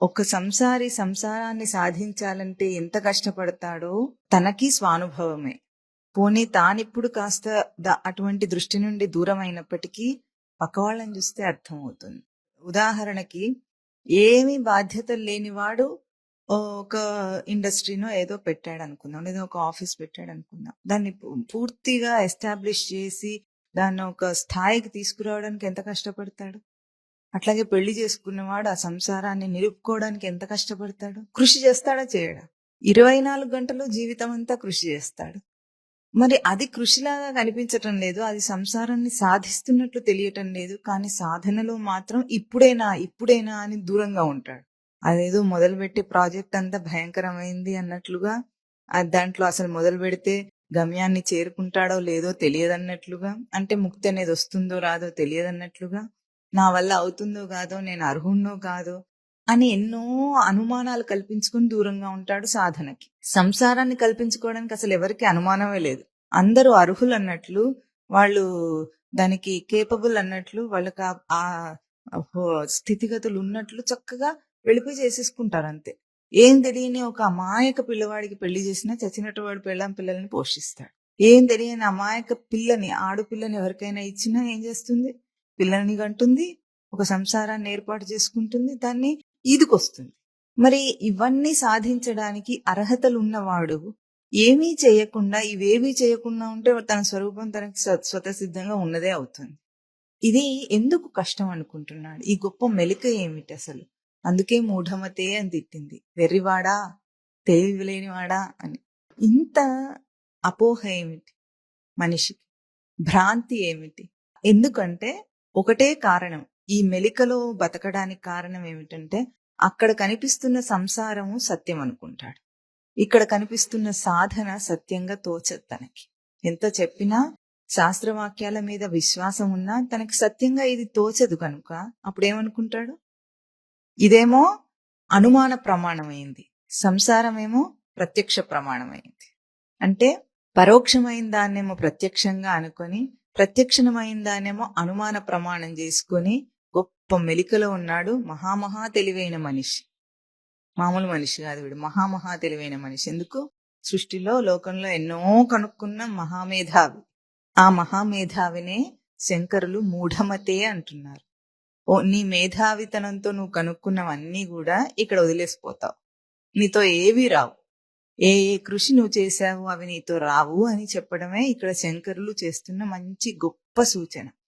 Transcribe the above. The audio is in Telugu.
ఒక సంసారి సంసారాన్ని సాధించాలంటే ఎంత కష్టపడతాడో తనకి స్వానుభవమే. పోనీ తానిప్పుడు కాస్త అటువంటి దృష్టి నుండి దూరం అయినప్పటికీ పక్కవాళ్ళని చూస్తే అర్థమవుతుంది. ఉదాహరణకి ఏమీ బాధ్యతలు లేనివాడు ఒక ఇండస్ట్రీనో ఏదో పెట్టాడు అనుకుందాం లేదా ఒక ఆఫీస్ పెట్టాడు అనుకుందాం దాన్ని పూర్తిగా ఎస్టాబ్లిష్ చేసి దాన్ని ఒక స్థాయికి తీసుకురావడానికి ఎంత కష్టపడతాడు? అట్లాగే పెళ్ళి చేసుకున్నవాడు ఆ సంసారాన్ని నిలుపుకోవడానికి ఎంత కష్టపడతాడు? కృషి చేస్తాడా? చేయడా? ఇరవై నాలుగు గంటలు జీవితం అంతా కృషి చేస్తాడు. మరి అది కృషిలాగా కనిపించటం లేదు అది సంసారాన్ని సాధిస్తున్నట్లు తెలియటం లేదు కానీ సాధనలో మాత్రం ఇప్పుడేనా ఇప్పుడేనా అని దూరంగా ఉంటాడు. అదేదో మొదలుపెట్టి ప్రాజెక్ట్ అంతా భయంకరమైంది అన్నట్లుగా దాంట్లో అసలు మొదలు పెడితే గమ్యాన్ని చేరుకుంటాడో లేదో తెలియదన్నట్లుగా అంటే ముక్తి అనేది వస్తుందో రాదో తెలియదన్నట్లుగా నా వల్ల అవుతుందో కాదో నేను అర్హుణ్ణో కాదో అని ఎన్నో అనుమానాలు కల్పించుకుని దూరంగా ఉంటాడు సాధనకి. సంసారాన్ని కల్పించుకోవడానికి అసలు ఎవరికి అనుమానమే లేదు. అందరూ అర్హులు అన్నట్లు వాళ్ళు దానికి కేపబుల్ అన్నట్లు వాళ్ళకి ఆ- స్థితిగతులు ఉన్నట్లు చక్కగా వెళ్ళిపోయి చేసేసుకుంటారు అంతే. ఏం తెలియని ఒక అమాయక పిల్లవాడికి పెళ్ళి చేసినా చచ్చినట్టు వాడు పెళ్ళాం పిల్లల్ని పోషిస్తాడు. ఏం తెలియని అమాయక పిల్లని ఆడపిల్లని ఎవరికైనా ఇచ్చినా ఏం చేస్తుంది? పిల్లల్ని కంటుంది ఒక సంసారాన్ని ఏర్పాటు చేసుకుంటుంది దాన్ని ఈదుకొస్తుంది. మరి ఇవన్నీ సాధించడానికి అర్హతలు ఉన్నవాడు ఏమీ చేయకుండా ఇవేమీ చేయకుండా ఉంటే తన స్వరూపం తనకి స్వతసిద్ధంగా ఉన్నదే అవుతుంది. ఇది ఎందుకు కష్టం అనుకుంటున్నాడు? ఈ గొప్ప మెలిక ఏమిటి అసలు? అందుకే మూఢమతే అని తిట్టింది. వెర్రివాడా? తెలివిలేనివాడా అని. ఇంత అపోహ ఏమిటి? మనిషికి. భ్రాంతి ఏమిటి? ఎందుకంటే ఒకటే కారణం. ఈ మెలికలో బతకడానికి కారణం ఏమిటంటే అక్కడ కనిపిస్తున్న సంసారము సత్యం అనుకుంటాడు. ఇక్కడ కనిపిస్తున్న సాధన సత్యంగా తోచదు తనకి. ఎంత చెప్పినా శాస్త్రవాక్యాల మీద విశ్వాసం ఉన్నా తనకి సత్యంగా ఇది తోచదు కనుక అప్పుడేమనుకుంటాడు? ఇదేమో అనుమాన ప్రమాణమైంది. సంసారమేమో ప్రత్యక్ష ప్రమాణమైంది. అంటే పరోక్షమైన దాన్నేమో ప్రత్యక్షంగా అనుకొని ప్రత్యక్షమైందానేమో అనుమాన ప్రమాణం చేసుకుని గొప్ప మెలికలో ఉన్నాడు మహామహా తెలివైన మనిషి. మామూలు మనిషి కాదు వీడు. మహామహా తెలివైన మనిషి. ఎందుకు? సృష్టిలో లోకంలో ఎన్నో కనుక్కున్న మహామేధావి. ఆ మహామేధావినే శంకరులు మూఢమతే అంటున్నారు. ఓ నీ మేధావితనంతో నువ్వు కనుక్కున్నవన్నీ కూడా ఇక్కడ వదిలేసిపోతావు. నీతో ఏవి రావు. ఏ ఏ కృషి నువ్వు చేశావు అవి నీతో రావు అని చెప్పడమే ఇక్కడ శంకరులు చేస్తున్న మంచి గొప్ప సూచన.